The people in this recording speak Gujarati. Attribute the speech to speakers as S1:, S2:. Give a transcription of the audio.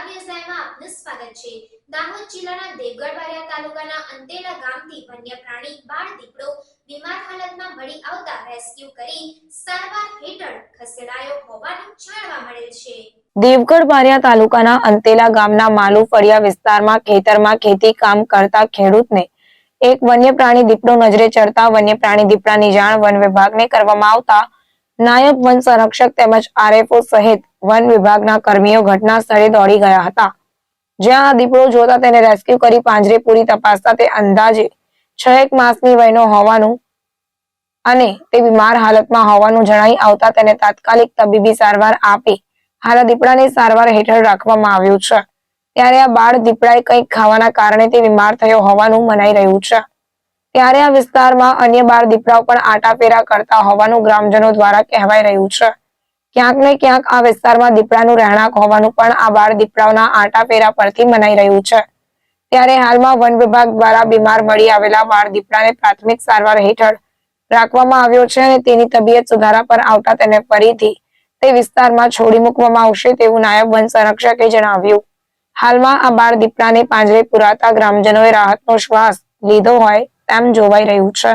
S1: ગુજરાત વ્યવસાયમાં તાલુકાના અંતેલા
S2: દેવગઢ બારિયા તાલુકાના અંતેલા ગામના માલુ ફળિયા વિસ્તારમાં ખેતરમાં ખેતી કામ કરતા ખેડૂતને એક વન્ય પ્રાણી દીપડો નજરે ચડતા વન્ય પ્રાણી દીપડાની જાણ વન વિભાગને કરવામાં આવતા નાયબ વન સંરક્ષક તેમજ આરએફઓ સહિત વન વિભાગના કર્મીઓ ઘટના સ્થળે દોડી ગયા હતા. જ્યાં દીપડો જોતા તેને રેસ્ક્યુ કરી પાંજરે પૂરી તપાસતા તે અંદાજે છ એક માસની વયનો હોવાનું અને તે બીમાર હાલતમાં હોવાનું જણાઈ આવતા તેને તાત્કાલિક તબીબી સારવાર આપી હાલ દીપડાને સારવાર હેઠળ રાખવામાં આવ્યું છે. ત્યારે આ બાળ દીપડાએ કંઈક ખાવાના કારણે તે બીમાર થયો હોવાનું મનાઈ રહ્યું છે. ત્યારે આ વિસ્તારમાં અન્ય બાર દીપડાઓ પણ આટાફેરા કરતા હોવાનું ગ્રામજનો દ્વારા કહેવાય રહ્યું છે. ક્યાંક ને ક્યાંક આ વિસ્તારમાં દીપડાનું રહેણાંક હોવાનું પણ આ બાળ દીપડાઓના આટાફેરા પરથી મનાઈ રહ્યું છે. ત્યારે હાલમાં વન વિભાગ દ્વારા બીમાર મળી આવેલા બાળ દીપડાને પ્રાથમિક સારવાર હેઠળ રાખવામાં આવ્યો છે અને તેની તબિયત સુધારા પર આવતા તેને ફરીથી તે વિસ્તારમાં છોડી મૂકવામાં આવશે તેવું નાયબ વન સંરક્ષકે જણાવ્યું. હાલમાં આ બાળ દીપડાને પાંજરે પુરાતા ગ્રામજનોએ રાહતનો શ્વાસ લીધો હોય તેમ જોવાઈ રહ્યું છે.